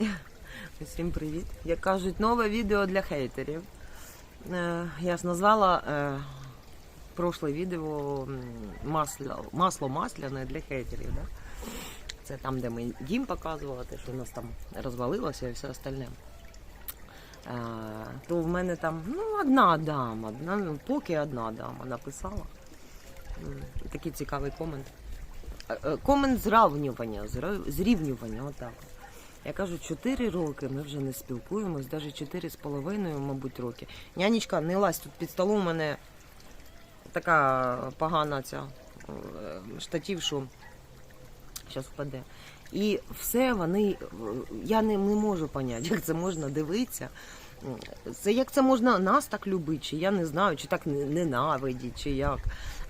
Всім привіт. Як кажуть, нове відео для хейтерів. Е, Я ж назвала е, прошле відео масло, масло масляне для хейтерів. Да? Це там, де ми дім показували, те, що у нас там розвалилося і все остальне. Е, то в мене там ну, одна дама, ну, поки одна дама написала. Такий цікавий комент. Комент зрівнювання, зрівнювання, отак. Я кажу, 4 роки ми вже не спілкуємось, навіть 4 з половиною, мабуть, роки. Нянечка, не лазь тут під столом у мене така погана ця е, штатів, що зараз впаде. І все вони, я не, не можу поняти, як це можна дивитися. Це як це можна нас так любити, чи я не знаю, чи так ненавидіть, чи як.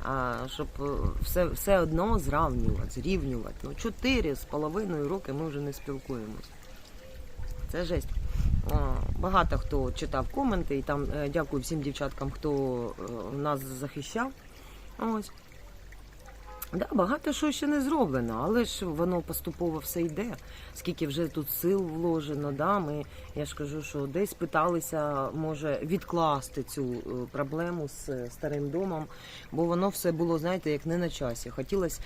А, щоб е, все, все одно зрівнювати, зрівнювати. Ну, чотири з половиною роки ми вже не спілкуємось. Це жесть. Багато хто читав коменти, і там е, дякую всім дівчаткам, хто е, нас захищав. Ось. Да, багато що ще не зроблено, але ж воно поступово все йде. Скільки вже тут сил вложено, да, ми, я ж кажу, що десь питалися, може, відкласти цю е, проблему з е, старим домом, бо воно все було, знаєте, як не на часі. Хотілося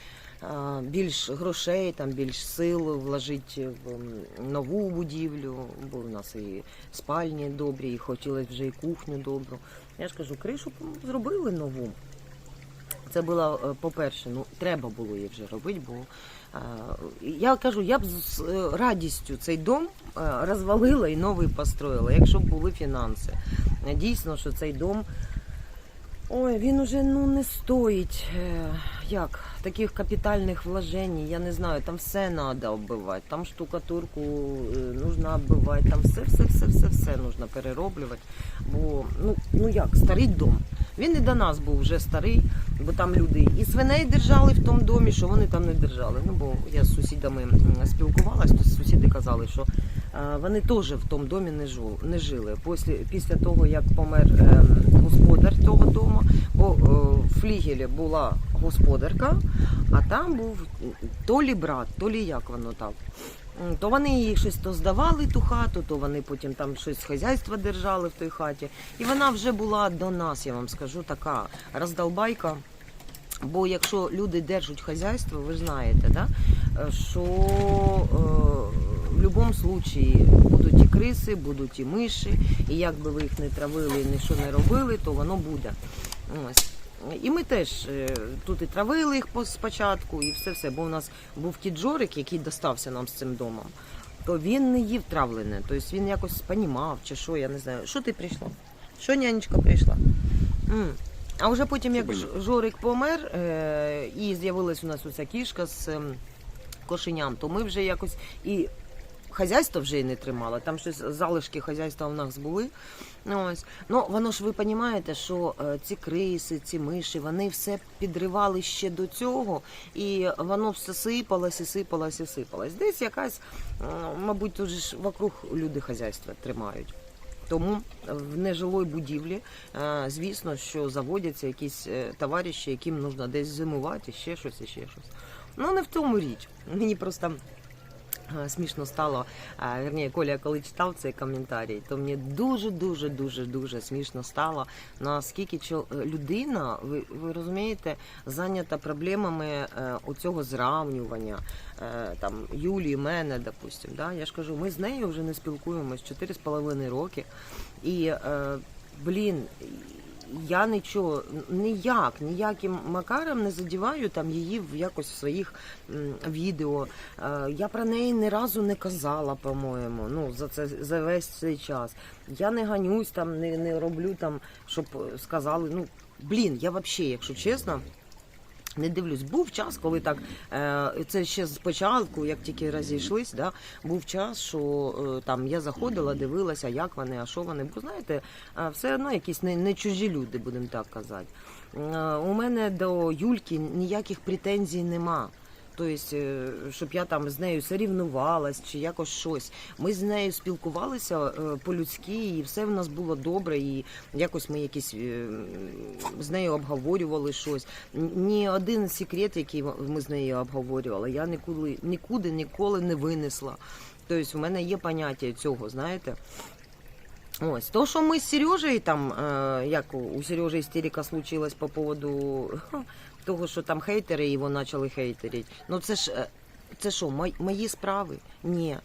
більш грошей, там більш сил вложити в нову будівлю, бо в нас і спальні добрі, і хотілося вже і кухню добру. Я ж кажу, кришу зробили нову. Це було, е, по-перше, ну треба було її вже робити, бо е, я кажу, я б з е, радістю цей дом розвалила і новий построїла, якщо б були фінанси. Дійсно, що цей дом. Ой, він уже ну не стоїть як таких капітальних вложень, я не знаю, там все треба оббивати, там штукатурку нужно оббивати, там все, все, все, все, все нужно перероблювати. Бо ну, ну як, старий дом. Він і до нас був вже старий, бо там люди і свиней держали в тому домі, що вони там не держали. Ну бо я з сусідами м, спілкувалась, то сусіди казали, що е, вони теж в тому домі не жили. Після, після того, як помер е, господар того дому, бо е, в флігелі була господарка, а там був то лі брат, то лі як воно так. То вони їй щось то здавали ту хату, то вони потім там щось з хазяйства держали в той хаті. І вона вже була до нас, я вам скажу, така роздолбайка. Бо якщо люди держать хазяйство, ви знаєте, да? е, що е, в будь-якому випадку будуть і криси, будуть і миші, і як би ви їх не травили, нічого не робили, то воно буде. Ось. І ми теж е, тут і травили їх спочатку, і все все. Бо у нас був кіт Жорик, який достався нам з цим домом, то він не їв травлене, тобто він якось понімав чи що, я не знаю. Що ти прийшла? Що нянечка прийшла? М. А вже потім, як Жорик помер, е, і з'явилась у нас оця кішка з ем, кошеням, то ми вже якось і хазяйство вже і не тримали. Там щось залишки хазяйства у нас були. Ну, Ось. Ну, воно ж ви розумієте, що е, ці криси, ці миші, вони все підривали ще до цього, і воно все сипалось і сипалось і сипалось. Десь якась, мабуть, тут ж вокруг люди хазяйства тримають. Тому в нежилої будівлі, е, звісно, що заводяться якісь е, товариші, яким потрібно десь зимувати, ще щось, і ще щось. Ну не в тому річ. Мені просто смішно стало. а, Верніше, Коля, коли читав цей коментарій, то мені дуже, дуже, дуже, дуже смішно стало. Наскільки е, людина, ви, ви розумієте, зайнята проблемами оцього зравнювання. Там Юлії, мене, допустим, да? я ж кажу, ми з нею вже не спілкуємось 4,5 роки. І, е, блін, я нічого, ніяк, ніяким макаром не задіваю там її в якось в своїх відео. Е, я про неї ні разу не казала, по-моєму, ну, за, це, за весь цей час. Я не ганюсь там, не, не роблю там, щоб сказали, ну, блін, я взагалі, якщо чесно, не дивлюсь, був час, коли так е, це ще спочатку, як тільки розійшлись, да, був час, що е, там я заходила, дивилася, як вони, а що вони. Бо знаєте, е, все одно якісь не, не чужі люди, будемо так казати. У мене до Юльки ніяких претензій нема. Тобто, е, щоб я там з нею сорівнувалась чи якось щось. Ми з нею спілкувалися е, по-людськи, і все в нас було добре, і якось ми якісь е, з нею обговорювали щось. Ні один секрет, який ми з нею обговорювали, я ніколи, нікуди ніколи не винесла. Тобто, в мене є поняття цього, знаєте. Ось, то, що ми з Сережею там, е, як у- Сережі істерика случилась по поводу того, що там хейтери його почали хейтерити. Ну це ж, е, це що, мої, справи? Ні.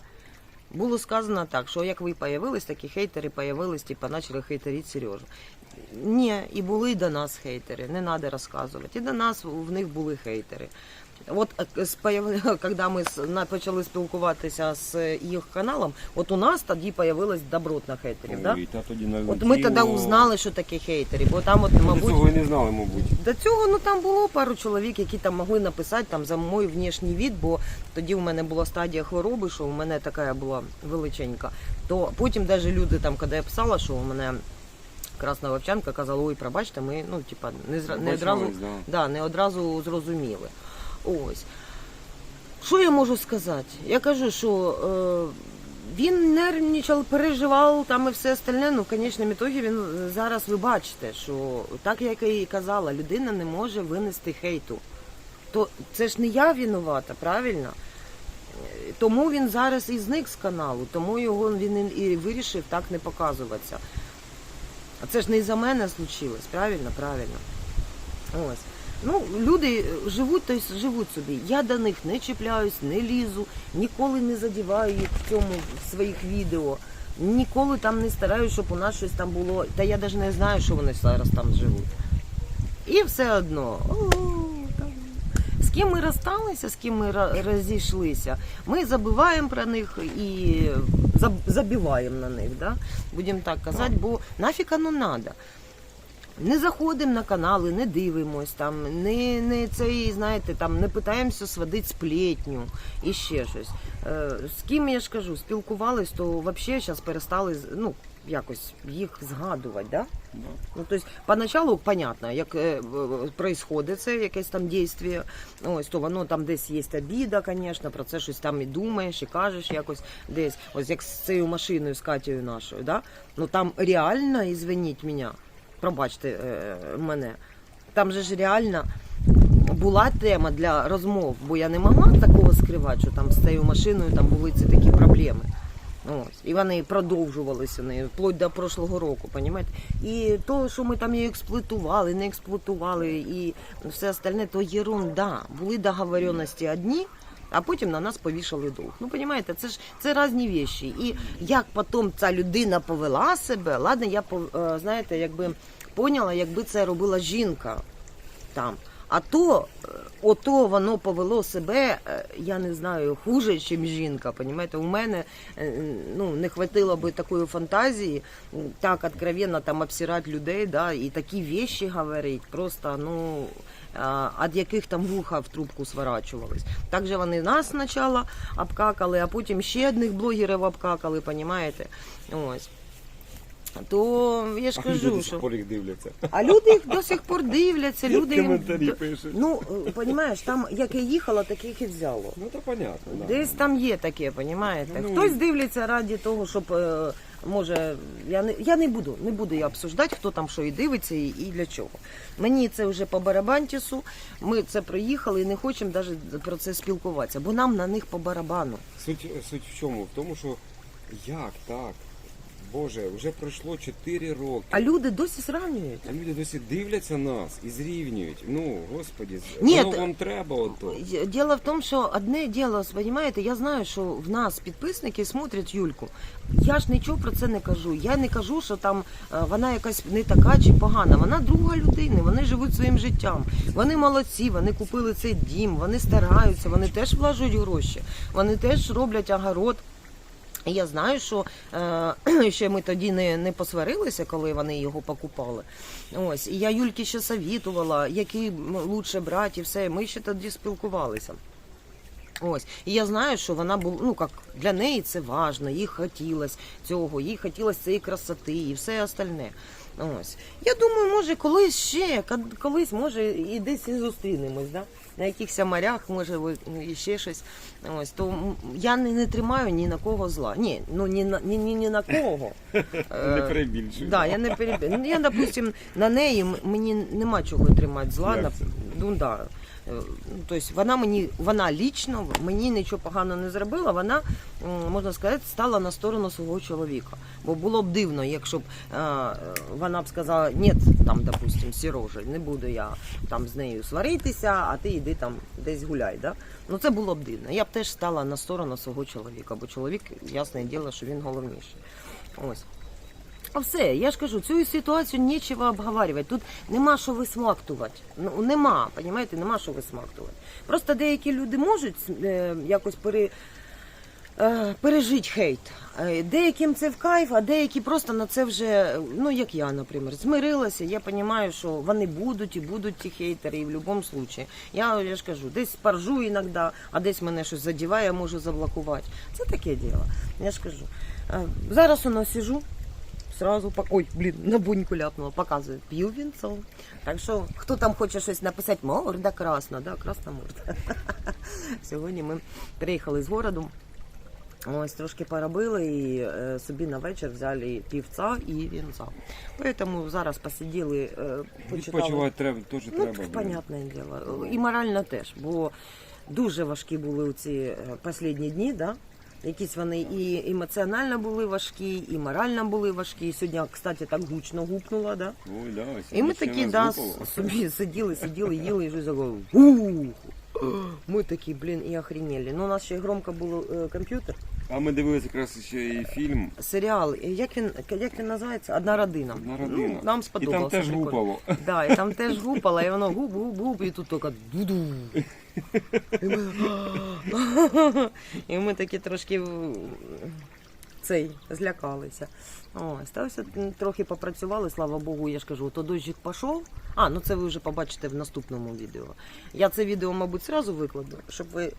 Було сказано так, що як ви появились, такі хейтери появились, типа почали хейтерити Сережу. Ні, і були і до нас хейтери, не треба розказувати. І до нас в них були хейтери. От е, з появ- ми почали спілкуватися з їх каналом, от у нас тоді появилась добротна хейтерів. Да? Та тоді налетіло. От ми тоді узнали, що таке хейтери, бо там, от, До мабуть, цього і не знали, мабуть. до цього ну там було пару чоловік, які там могли написати там за мій внешній від, бо тоді в мене була стадія хвороби, що у мене така була величенька. То потім навіть люди там, коли я писала, що у мене красна вовчанка, казали, ой, пробачте, ми ну типа не не одразу да. да, не одразу зрозуміли. Ось. Що я можу сказати? Я кажу, що е, він нервничав, переживав там і все остальне. Ну, в конечному ітогі він е, зараз ви бачите, що так як я і казала, людина не може винести хейту. То це ж не я винувата, правильно? Е, Тому він зараз і зник з каналу, тому його він і вирішив так не показуватися. А це ж не за мене случилось, правильно? Правильно. Ось. Ну, люди живуть, то есть живуть собі. Я до них не чіпляюсь, не лізу, ніколи не задіваю їх в цьому в своїх відео. Ніколи там не стараюсь, щоб у нас щось там було. Та я навіть не знаю, що вони зараз там живуть. І все одно. О, там. З ким ми розсталися, з ким ми розійшлися, ми забуваємо про них і заб- забиваємо на них, да? будемо так казати, бо нафіг воно треба. Не заходимо на канали, не дивимось там, не, не цей, знаєте, там не питаємося сводити сплетню і ще щось. Е, з ким я ж кажу, спілкувались, то взагалі зараз перестали ну, якось їх згадувати, да? Да. Ну, то есть, поначалу, понятно, як е, происходить це якесь там дійство, ось, то воно там десь є обіда, звісно, про це щось там і думаєш, і кажеш якось десь. Ось як з цією машиною, з Катєю нашою, да? ну там реально, ізвиніть мене, пробачте е, мене, там же ж реально була тема для розмов, бо я не могла такого скривати, що там з цією машиною там були ці такі проблеми. Ось. І вони продовжувалися нею вплоть до прошлого року, понімаєте? І то, що ми там її експлуатували, не експлуатували і все остальне, то єрунда. Були договоренності одні, а потім на нас повішали долг. Ну, понімаєте, це ж це різні віші. І як потім ця людина повела себе, ладно, я е, знаєте, якби поняла, якби це робила жінка там. А то, е, ото воно повело себе, е, я не знаю, хуже, ніж жінка. Понімаєте? У мене е, ну, не хватило би такої фантазії так откровенно там обсирати людей, да, і такі вещи говорити, просто, ну, від яких там вуха в трубку сворачувались. Так же вони нас спочатку обкакали, а потім ще одних блогерів обкакали, понімаєте? Ось. То я ж А люди кажу, сих що. їх дивляться. А люди їх до сих пор дивляться, люди їм... Коментарі пишуть. Ну, е, понімаєш, там як я їхала, так їх і взяло. Ну то понятно, да. Десь там є таке, понімаєте? Ну, Хтось дивиться раді того, щоб е, може. Я не я не буду, не буду я обсуждати, хто там що і дивиться, і, і для чого. Мені це вже по барабантісу. Ми це проїхали і не хочемо навіть про це спілкуватися, бо нам на них по барабану. Суть, суть в чому? В тому, що як так? Боже, вже пройшло 4 роки. А люди досі зранюють. А люди досі дивляться нас і зрівнюють. Ну, господі, Ні, воно вам треба ото. Дело в том, що одне діло, понимаєте, я знаю, що в нас підписники смотрять Юльку. Я ж нічого про це не кажу. Я не кажу, що там е, вона якась не така чи погана. Вона друга людини, вони живуть своїм життям. Вони молодці, вони купили цей дім, вони стараються, вони теж влажують гроші, вони теж роблять огород. Я знаю, що е, ще ми тоді не, не посварилися, коли вони його покупали. Ось, і я Юльки ще совітувала, які м, лучше брати, і все. Ми ще тоді спілкувалися. Ось, і я знаю, що вона була, ну як для неї це важно, їй хотілося цього, їй хотілося цієї красоти і все остальне. Ось. Я думаю, може, колись ще, колись, може, і десь і зустрінемось, да? На якихось морях, може, ви- ну, ще щось. Ось, то я не, не тримаю ні на кого зла. Ні, ну ні на ні, ні, ні на кого. Не перебільшую. Да, я не перебільшую. Ну, Я, допустим, на неї мені нема чого тримати зла. На-? Ну, да. Е, Тобто вона мені, вона лічно мені нічого поганого не зробила. Вона, можна сказати, стала на сторону свого чоловіка. Бо було б дивно, якщо б е, вона б сказала, ні, там, допустим, Сірожа, не буду я там з нею сваритися, а ти йди там десь гуляй. Да? Ну це було б дивно. Я б теж стала на сторону свого чоловіка, бо чоловік, ясне діло, що він головніший. Ось. Все, я ж кажу, цю ситуацію нічого обговорювати. Тут нема що висмактувати. Ну нема, понімаєте, нема що висмактувати. Просто деякі люди можуть е, якось пере, е, пережити хейт. Е, Деяким це в кайф, а деякі просто на це вже, ну як я, наприклад, змирилася. Я розумію, що вони будуть і будуть ті хейтери, і в будь-якому випадку. Я, я ж кажу, десь поржу іноді, а десь мене щось задіває, я можу заблокувати. Це таке діло. Я ж кажу. Е, Зараз воно сижу, сразу по... Ой, блін, на буньку ляпнула, показую. П'ю вінцо. Так що, хто там хоче щось написати, морда красна, да, красна морда. Сьогодні ми приїхали з городу. Ось трошки поробили і е, собі на вечір взяли півця і вінця. Тому зараз посиділи, е, почитали. Відпочивати треба, теж Ну, треба. блін. понятне діло. І морально теж, бо дуже важкі були ці останні дні, да? Якісь вони і емоціонально були важкі, і морально були важкі. Сьогодні, кстати, так гучно гупнуло, да? Ой, да, І ми такі, да, собі сиділи, сиділи, їли і щось такого. Ми такі, блін, і охренели. Ну, у нас ще громко було е, комп'ютер. А ми дивилися якраз ще і фільм. Серіал, як він, як він називається? Одна родина. «Одна родина». Ну, нам І сподобалося. там теж прикольно. гупало. Да, і там теж гупало, і воно гуп, гуп, гуп, і тут тільки дуду. І ми, і ми такі трошки цей, злякалися. Ось, та трохи попрацювали, слава Богу, я ж кажу, то дощик пішов. А, ну це ви вже побачите в наступному відео. Я це відео, мабуть, зразу викладу, щоб ви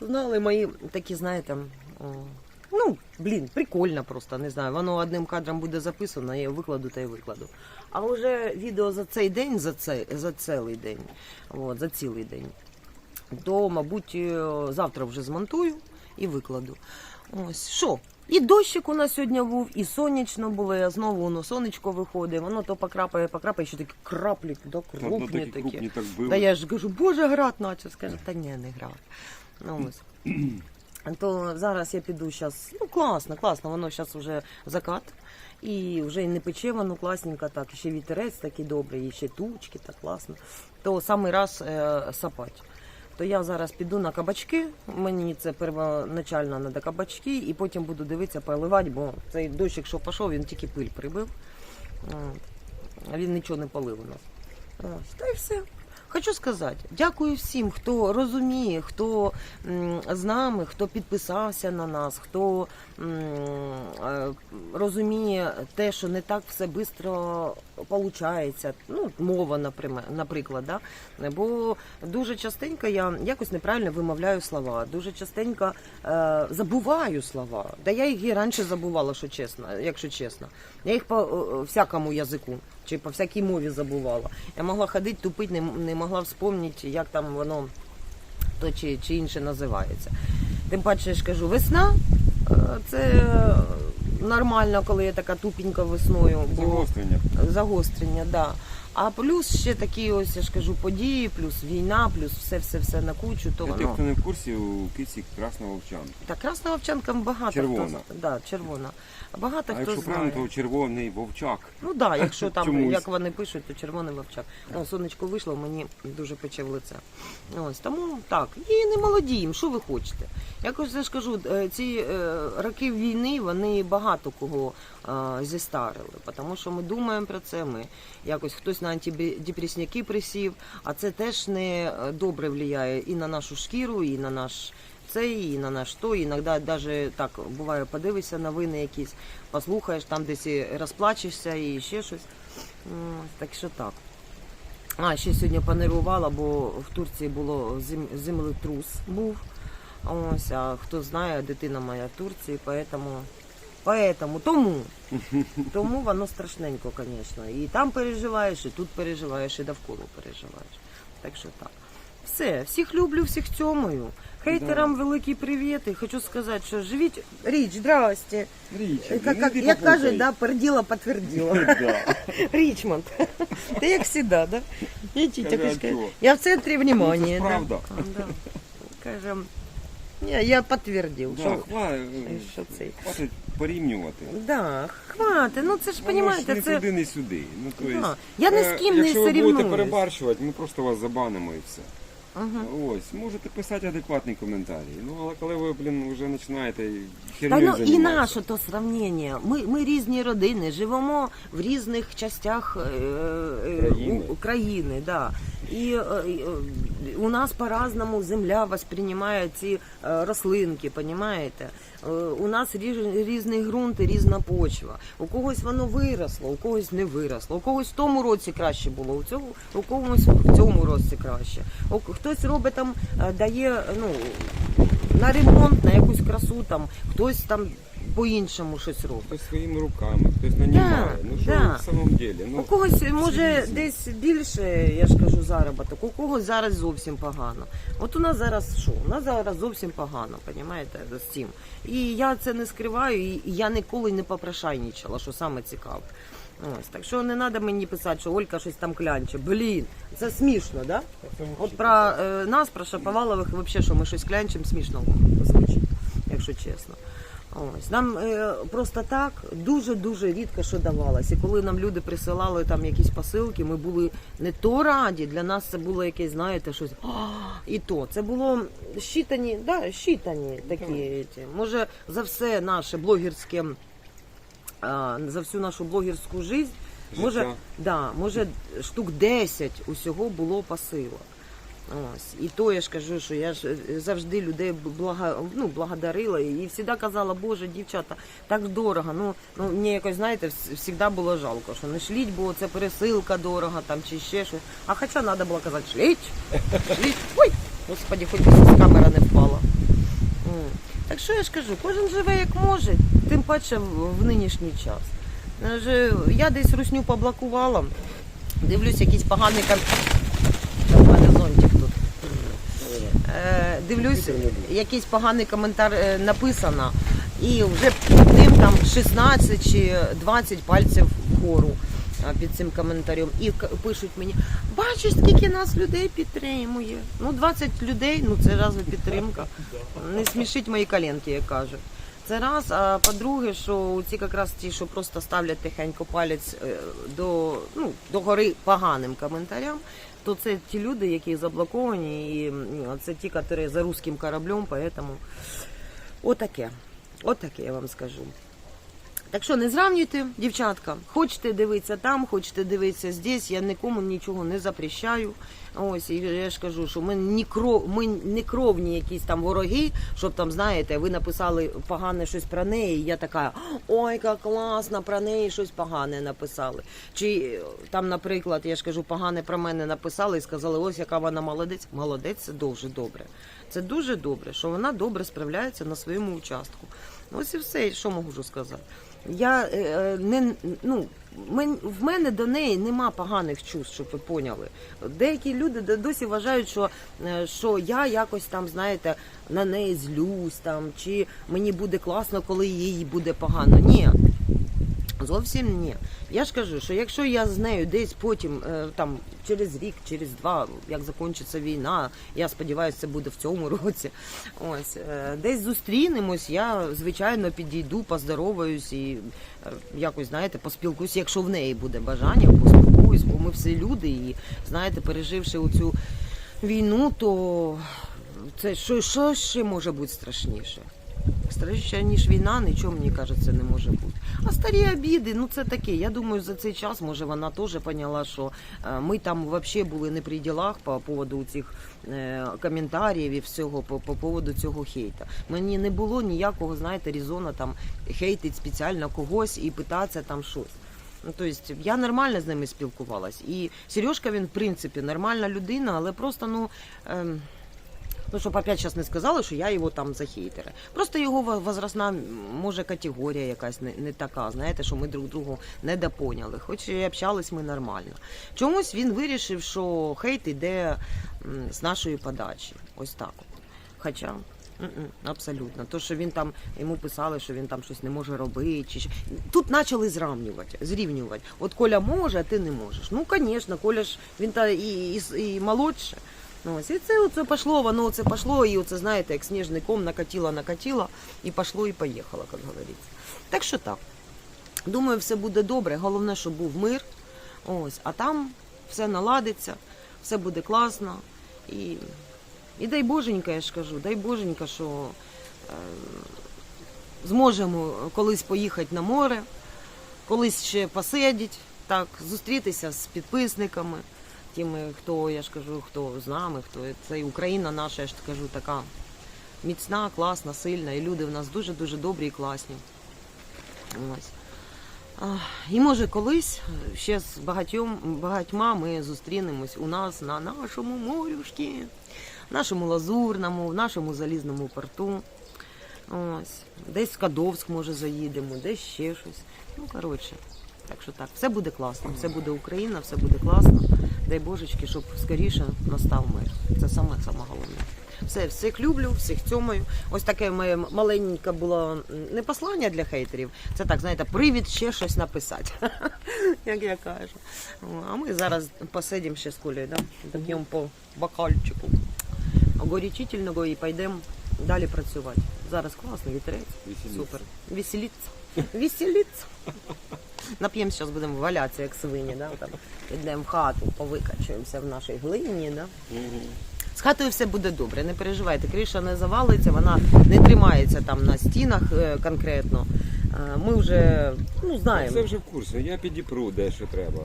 знали мої такі, знаєте, о, ну, блін, прикольно просто, не знаю. Воно одним кадром буде записано, я викладу та й викладу. А вже відео за цей день, за цей, за цілий день, от, за цілий день, то, мабуть, е, завтра вже змонтую і викладу. Ось що. І дощик у нас сьогодні був, і сонячно було, а знову воно сонечко виходить, воно то покрапає, покрапає, ще такі краплі, да, ну, крупні такі такі. крупні так били. Та я ж кажу, боже, град наче. Скаже, та ні, не град. Ну ось. То зараз я піду зараз. Ну класно, класно, воно зараз вже закат. І вже не пече воно класненько, так, і ще вітерець такий добрий, і ще тучки, так класно. То самий раз е, сапать. То я зараз піду на кабачки. Мені це первоначально треба кабачки, і потім буду дивитися, поливати, бо цей дощ, якщо пішов, він тільки пиль прибив. Він нічого не полив у нас. Ось, та й все. Хочу сказати, дякую всім, хто розуміє, хто з нами, хто підписався на нас, хто е, розуміє те, що не так все швидко виходить. Ну, мова, наприклад, да? бо дуже частенько я якось неправильно вимовляю слова, дуже частенько е, забуваю слова. Да я їх і раніше забувала, що чесно, якщо чесно. Я їх по е, всякому язику чи по всякій мові забувала. Я могла ходити, тупити, не, не могла вспомнити, як там воно то чи, чи інше називається. Тим паче, я ж кажу, весна е, це нормально, коли я така тупінька весною. Бо Загострення. загострення, да. А плюс ще такі ось, я ж кажу, події, плюс війна, плюс все-все-все на кучу, то Для тих, воно. хто не в курсі, у киці красна вовчанка. Так, красна вовчанка багато Червона. хто да, червона. Багато А хто якщо знає. правильно, то червоний вовчак. Ну так, да, якщо там, Чомусь. як вони пишуть, то червоний вовчак. Ну, сонечко вийшло, мені дуже пече в лице. Ось тому так. І не молодіємо, що ви хочете. Якось я ж кажу, е, ці е, роки війни вони багато кого зістарили, тому що ми думаємо про це. Ми якось хтось на антидепресняки присів, а це теж не е, добре впливає і на нашу шкіру, і на наш. Цей і на наш то, іноді навіть так буває, подивишся новини якісь, послухаєш, там десь розплачешся і ще щось. Так що так. А, ще сьогодні панерувала, бо в Турції було зем- землетрус був. Ось, а хто знає, дитина моя в Турції, поэтому, поэтому тому, тому воно страшненько, звісно. І там переживаєш, і тут переживаєш, і довкола переживаєш. Так що так. Все, всіх люблю, всіх цьомою. Хейтерам великий привіт. І хочу сказати, що живіть. Річ, здрасте. Річ, Як, ну, як, іди як попукай. кажуть, да, перділа підтвердила. Да. Річмонд. Ти як завжди, да? Я тітя Каже, каже, а чого? я в центрі внимания. Ну, це ж да. правда. А, да. Каже, ні, я підтвердив, Да, що, хва- що це. хватить порівнювати. Да, хвати, ну це ж, Воно ж розумієте, не це... туди, не сюди. Ну, то Да. есть, Я ні е, з ким не Якщо ви будете сорівнуюсь. перебарщувати, ми просто вас забанимо і все. Ага. Ось, можете писати адекватні коментарі. Ну, але коли ви, блін, вже починаєте Та ну і займатися. наше то сравнення. Ми, ми різні родини, живемо в різних частях е, е, Країни. у- країни да. І е, е, у нас по-разному земля восприймає ці е, рослинки, понімаєте? Е, у нас різ- різний ґрунт і різна почва. У когось воно виросло, у когось не виросло. У когось в тому році краще було, у цьому у когось в цьому році краще. У- Хтось робить там, е, дає ну на ремонт, на якусь красу, там хтось там по-іншому щось робить. Хтось своїми руками, хтось нанімає. ну що да. в самом деле? Ну, У когось може різні. десь більше, я ж кажу, заробіток, у когось зараз зовсім погано. От у нас зараз що? У нас зараз зовсім погано, понімаєте, з цим. І я це не скриваю, і я ніколи не попрошайнічала, що саме цікаве. Ось, так що не треба мені писати, що Олька щось там клянче. Блін, це смішно, да? От про е, нас, про Шаповалових, взагалі, що ми щось клянчимо, смішно звучить, якщо чесно. Ось нам е, просто так дуже дуже рідко що давалось. І коли нам люди присилали там якісь посилки, ми були не то раді. Для нас це було якесь, знаєте, щось «А!» і то. Це було щитані, да, щитані такі. ті. Може, за все наше блогерське, а, за всю нашу блогерську жизнь, може, да, може штук 10 усього було посилок. Ось. І то я ж кажу, що я ж е, завжди людей блага, ну, благодарила і завжди казала, Боже, дівчата, так дорого. Ну, ну мені якось, знаєте, завжди було жалко, що не шліть, бо це пересилка дорога там чи ще щось. А хоча треба було казати, шліть, шліть. Ой, господи, хоч би камера не впала. Так що я ж кажу, кожен живе як може, тим паче в, нинішній час. Е, Я десь русню поблокувала, дивлюсь якийсь поганий кам... Тут. Е, дивлюсь, якийсь поганий коментар е, написано, і вже ним там 16 чи 20 пальців вгору під цим коментарем. І пишуть мені, бачиш, скільки нас людей підтримує. Ну, 20 людей, ну це разве підтримка. Не смішіть мої коленки, як кажуть. Це раз, а по-друге, що ці якраз ті, що просто ставлять тихенько палець е, до, ну, до гори поганим коментарям, то це ті люди, які заблоковані, і це ті, які за русським кораблем, поэтому отаке. Отаке я вам скажу. Так що не зравнюйте, дівчатка. Хочете дивитися там, хочете дивитися здесь. Я нікому нічого не запрещаю. Ось і я ж кажу, що ми не кров, ми не кровні якісь там вороги, щоб там, знаєте, ви написали погане щось про неї. і Я така, ой, як класно, про неї щось погане написали. Чи там, наприклад, я ж кажу, погане про мене написали і сказали, ось яка вона молодець. Молодець, це дуже добре. Це дуже добре, що вона добре справляється на своєму участку. Ось і все, що можу сказати. Я е, е, не ну в мене до неї нема поганих чувств, щоб ви поняли. Деякі люди досі вважають, що, е, що я якось там, знаєте, на неї злюсь там, чи мені буде класно, коли їй буде погано. Ні. Зовсім ні. Я ж кажу, що якщо я з нею десь потім, е, там через рік, через два, як закінчиться війна, я сподіваюся, це буде в цьому році. Ось е, десь зустрінемось, я звичайно підійду, поздороваюсь і е, якось знаєте, поспілкуюсь, якщо в неї буде бажання, поспілкуюсь, бо ми всі люди, і знаєте, переживши оцю війну, то це що, що ще може бути страшніше? Страшніше, ніж війна, нічого, мені кажеться, не може бути. А старі обіди, ну це таке. Я думаю, за цей час, може, вона теж поняла, що е, ми там взагалі були не при ділах по поводу цих е, коментарів і всього, по, по поводу цього хейта. Мені не було ніякого, знаєте, різона там хейтить спеціально когось і питатися там щось. Ну, тобто, я нормально з ними спілкувалась. І Сережка, він, в принципі, нормальна людина, але просто, ну. Ем, Ну, щоб опять зараз не сказали, що я його там за хейтера. Просто його во- возрастна, може, категорія якась не, не така, знаєте, що ми друг другу не допоняли. Хоч і общались ми нормально. Чомусь він вирішив, що хейт іде з нашої подачі. Ось так от. Хоча. Абсолютно. То, що він там йому писали, що він там щось не може робити. Чи... що. Тут почали зрівнювати, зрівнювати. От Коля може, а ти не можеш. Ну, звісно, Коля ж він та і, і, і молодше. Ось, і це оце пішло, воно це пішло, і оце, знаєте, як сніжний ком накатило, накатило, і пішло, і поїхало, як говориться. Так що так. Думаю, все буде добре. Головне, щоб був мир. Ось, а там все наладиться, все буде класно. І, і дай Боженька, я ж кажу, дай Боженька, що е, зможемо колись поїхати на море, колись ще посидіти, так, зустрітися з підписниками, тими, хто, я ж кажу, хто з нами, хто це і Україна наша, я ж кажу, така міцна, класна, сильна, і люди в нас дуже-дуже добрі і класні. Ось. І може колись ще з багатьом, багатьма ми зустрінемось у нас на нашому морюшки, нашому лазурному, в нашому залізному порту. Ось. Десь в Кадовськ, може, заїдемо, десь ще щось. Ну, коротше, так що так, все буде класно, все буде Україна, все буде класно. Дай Божечки, щоб скоріше настав мир. Це саме саме головне. Все, всіх люблю, всіх цьомаю. Ось таке моє маленьке було не послання для хейтерів. Це так, знаєте, привід ще щось написати, як я кажу. А ми зараз посидимо ще з Колею, да? доп'ємо по бокальчику горячительного і підемо далі працювати. Зараз класно, вітерець. Супер. Веселіться. Веселіться. Нап'ємо, зараз будемо валятися, як свині, да? там, підемо в хату, повикачуємося в нашій глині. Да? З хатою все буде добре, не переживайте, криша не завалиться, вона не тримається там на стінах е, конкретно. Е, Ми вже ну, знаємо. Це вже в курсі. Я підіпру, де що треба.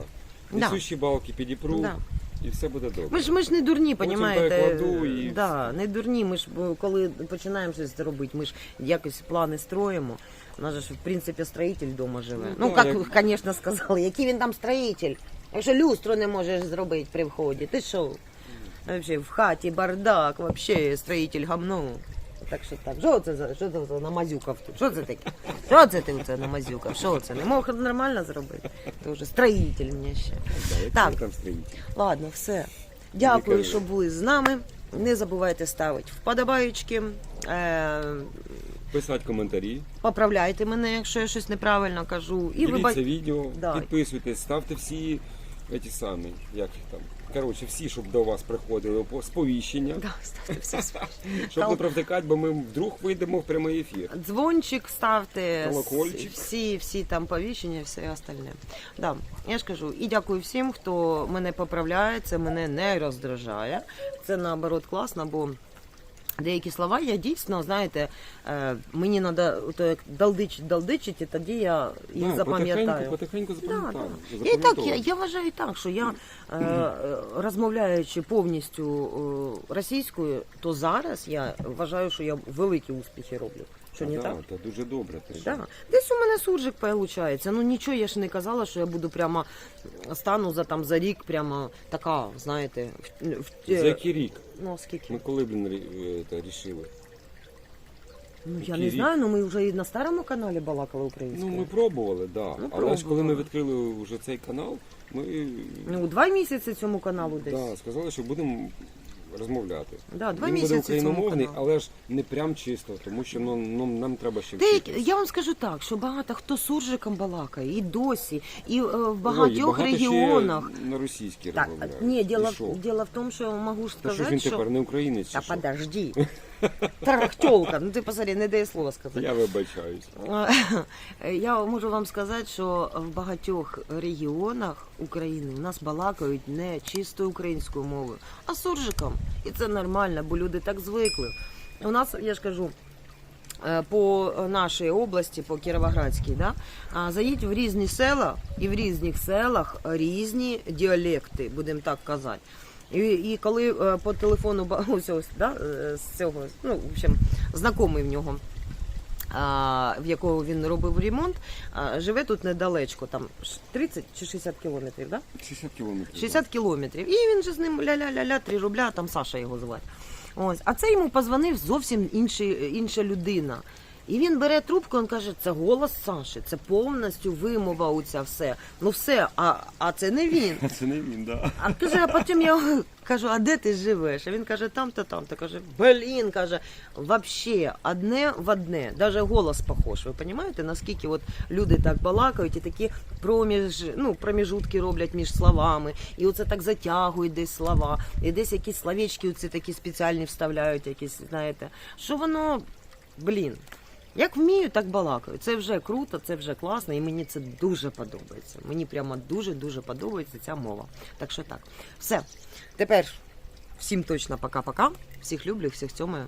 Да. Несущі балки підіпру, Да. І все буде добре. Ми ж ми ж не дурні, понімаєте? і Да, не дурні. Ми ж бо, коли починаємо щось робити, ми ж якось плани строїмо. У нас же ж в принципі строїтель вдома живе. Ну, Ну, да, як, як- звісно, сказали, який він там строїтель. Якщо люстру не можеш зробити при вході, ти що? Вообще, в хаті бардак, вообще строїтель гамно. Так що так, що це за що це за намазюкав тут? Що це таке? Що це ти це намазюкав? Що це? Не мог нормально зробити? Ти вже строїтель мені ще. Так. там. Ладно, все. Дякую, що були з нами. Не забувайте ставити вподобаючки. Е, Писати коментарі, поправляйте мене, якщо я щось неправильно кажу. І дивіться виба- відео, Да. підписуйтесь, ставте всі ті самі, як їх там. Коротше, всі, щоб до вас приходили по- сповіщення, Да, ставте все сповіщення. щоб не провтикати, бо ми вдруг вийдемо в прямий ефір. Дзвончик ставте, Колокольчик. всі, всі там повіщення, все остальне. Да, я ж кажу, і дякую всім, хто мене поправляє, це мене не роздражає. Це наоборот класно, бо деякі слова я дійсно, знаєте, е, мені треба як далдичить, далдичить, і тоді я їх Да, запам'ятаю. Потихеньку, потихеньку Да, запам'ятаю. да. Я, і так, я, я вважаю так, що я е, е, розмовляючи повністю російською, то зараз я вважаю, що я великі успіхи роблю. Що не так? Та дуже добре. ти Да. Десь у мене суржик виходить. Ну нічого я ж не казала, що я буду прямо стану за там за рік, прямо така, знаєте, в, в, За який рік? ну скільки? Ми коли, блін, рі- е, рішили? Ну я не рік? знаю, ну ми вже і на старому каналі балакали Ну, українською. ми пробували, да. Ну, Але ж коли ми пробували. відкрили вже цей канал, ми Ну, два місяці цьому каналу десь. да, сказали, що будемо розмовляти. Да, два Він буде місяці цьому україномовний, каналу. але ж не прям чисто, тому що ну, ну, нам треба ще Деякі, вчитись. я вам скажу так, що багато хто суржиком балакає, і досі, і е, в багатьох багато ще регіонах. на російській Так, розмовляють. ні, І діло, що? діло в тому, що я можу Та що ж сказати, він що... тепер не українець? Та що? подожди. Тарахтьолка, ну ти посмотри, не дає слова сказати. Я вибачаюсь. Я можу вам сказати, що в багатьох регіонах України у нас балакають не чистою українською мовою, а суржиком. І це нормально, бо люди так звикли. У нас, я ж кажу, е, по нашій області, по Кіровоградській, да, заїдь в різні села, і в різних селах різні діалекти, будемо так казати. І, і коли е, по телефону ось, ось, да, е, з цього, ну, в общем, знайомий в нього в якого він робив ремонт, живе тут недалечко, там ш- 30 чи 60 кілометрів, да? 60 кілометрів. 60 кілометрів. І він же з ним ля-ля-ля-ля, 3 рубля, там Саша його звати. Ось, а це йому позвонив зовсім інший, інша людина. І він бере трубку, він каже, це голос Саші, це повністю вимова у це все. Ну все, а, а це не він. Це не він, да. А каже, а потім я кажу, а де ти живеш? А він каже, там-то, там-то. Каже, блін, каже, вообще одне в одне, даже голос похож. Ви розумієте, наскільки от люди так балакають і такі проміж, ну, проміжутки роблять між словами, і оце так затягують десь слова, і десь якісь словечки оці такі спеціальні вставляють, якісь, знаєте, що воно, блін. Як вмію, так балакаю. Це вже круто, це вже класно, і мені це дуже подобається. Мені прямо дуже-дуже подобається ця мова. Так що так. Все. Тепер всім точно пока-пока. Всіх люблю, всіх цьомаю.